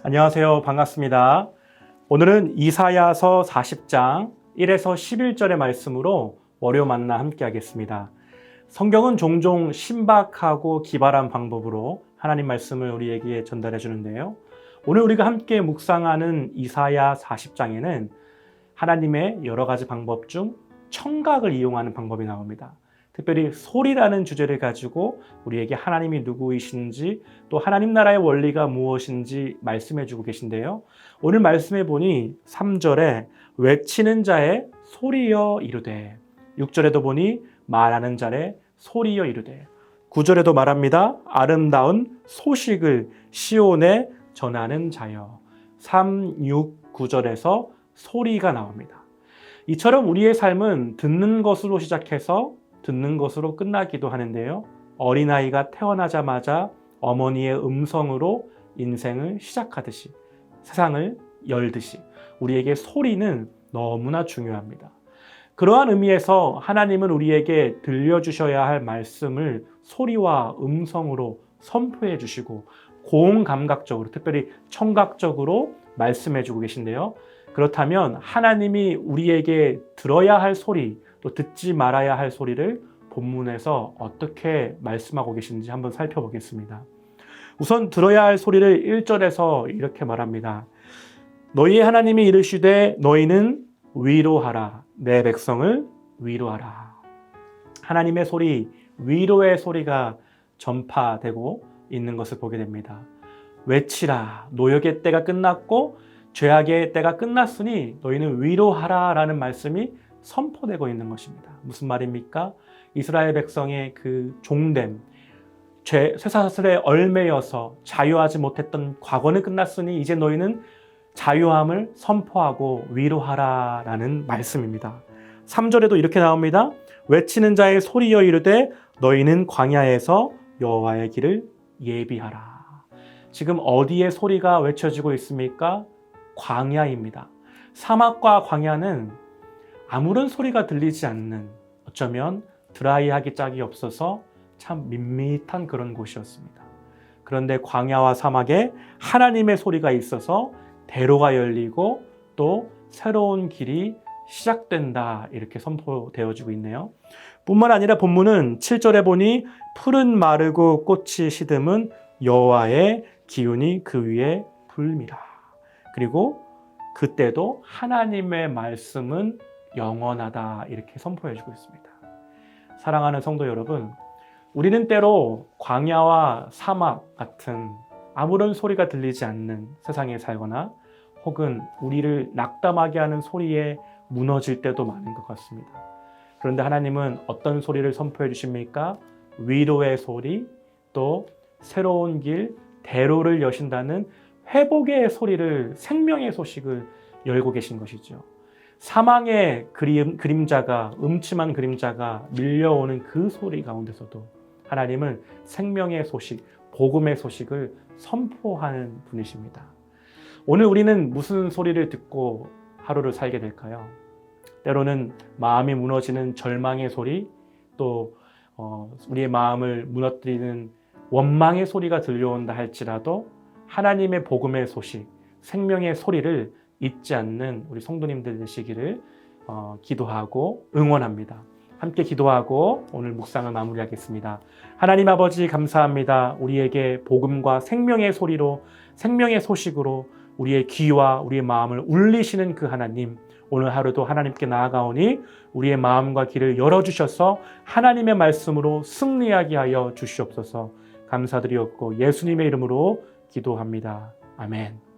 안녕하세요. 반갑습니다. 오늘은 이사야서 40장 1에서 11절의 말씀으로 월요 만나 함께 하겠습니다. 성경은 종종 신박하고 기발한 방법으로 하나님 말씀을 우리에게 전달해 주는데요. 오늘 우리가 함께 묵상하는 이사야 40장에는 하나님의 여러 가지 방법 중 청각을 이용하는 방법이 나옵니다. 특별히 소리라는 주제를 가지고 우리에게 하나님이 누구이신지 또 하나님 나라의 원리가 무엇인지 말씀해 주고 계신데요. 오늘 말씀해 보니 3절에 외치는 자의 소리여 이르되 6절에도 보니 말하는 자의 소리여 이르되 9절에도 말합니다. 아름다운 소식을 시온에 전하는 자여 3, 6, 9절에서 소리가 나옵니다. 이처럼 우리의 삶은 듣는 것으로 시작해서 듣는 것으로 끝나기도 하는데요. 어린아이가 태어나자마자 어머니의 음성으로 인생을 시작하듯이 세상을 열듯이 우리에게 소리는 너무나 중요합니다. 그러한 의미에서 하나님은 우리에게 들려주셔야 할 말씀을 소리와 음성으로 선포해 주시고 고음감각적으로 특별히 청각적으로 말씀해 주고 계신데요. 그렇다면 하나님이 우리에게 들어야 할 소리 또 듣지 말아야 할 소리를 본문에서 어떻게 말씀하고 계신지 한번 살펴보겠습니다. 우선 들어야 할 소리를 1절에서 이렇게 말합니다. 너희의 하나님이 이르시되 너희는 위로하라 내 백성을 위로하라. 하나님의 소리, 위로의 소리가 전파되고 있는 것을 보게 됩니다. 외치라 노역의 때가 끝났고 죄악의 때가 끝났으니 너희는 위로하라 라는 말씀이 선포되고 있는 것입니다. 무슨 말입니까? 이스라엘 백성의 그 종됨, 죄, 쇠사슬에 얼매여서 자유하지 못했던 과거는 끝났으니 이제 너희는 자유함을 선포하고 위로하라 라는 말씀입니다. 3절에도 이렇게 나옵니다. 외치는 자의 소리여 이르되 너희는 광야에서 여호와의 길을 예비하라. 지금 어디에 소리가 외쳐지고 있습니까? 광야입니다. 사막과 광야는 아무런 소리가 들리지 않는 어쩌면 드라이하기 짝이 없어서 참 밋밋한 그런 곳이었습니다. 그런데 광야와 사막에 하나님의 소리가 있어서 대로가 열리고 또 새로운 길이 시작된다 이렇게 선포되어지고 있네요. 뿐만 아니라 본문은 7절에 보니 푸른 마르고 꽃이 시듬은 여호와의 기운이 그 위에 불미라. 그리고 그때도 하나님의 말씀은 영원하다 이렇게 선포해 주고 있습니다. 사랑하는 성도 여러분, 우리는 때로 광야와 사막 같은 아무런 소리가 들리지 않는 세상에 살거나 혹은 우리를 낙담하게 하는 소리에 무너질 때도 많은 것 같습니다. 그런데 하나님은 어떤 소리를 선포해 주십니까? 위로의 소리, 또 새로운 길, 대로를 여신다는 회복의 소리를 생명의 소식을 열고 계신 것이죠. 사망의 그림, 그림자가 음침한 그림자가 밀려오는 그 소리 가운데서도 하나님은 생명의 소식, 복음의 소식을 선포하는 분이십니다. 오늘 우리는 무슨 소리를 듣고 하루를 살게 될까요? 때로는 마음이 무너지는 절망의 소리, 또 어, 우리의 마음을 무너뜨리는 원망의 소리가 들려온다 할지라도 하나님의 복음의 소식, 생명의 소리를 잊지 않는 우리 성도님들 되시기를 어, 기도하고 응원합니다. 함께 기도하고 오늘 묵상을 마무리하겠습니다. 하나님 아버지 감사합니다. 우리에게 복음과 생명의 소리로 생명의 소식으로 우리의 귀와 우리의 마음을 울리시는 그 하나님 오늘 하루도 하나님께 나아가오니 우리의 마음과 귀를 열어주셔서 하나님의 말씀으로 승리하게 하여 주시옵소서 감사드리었고 예수님의 이름으로 기도합니다. 아멘.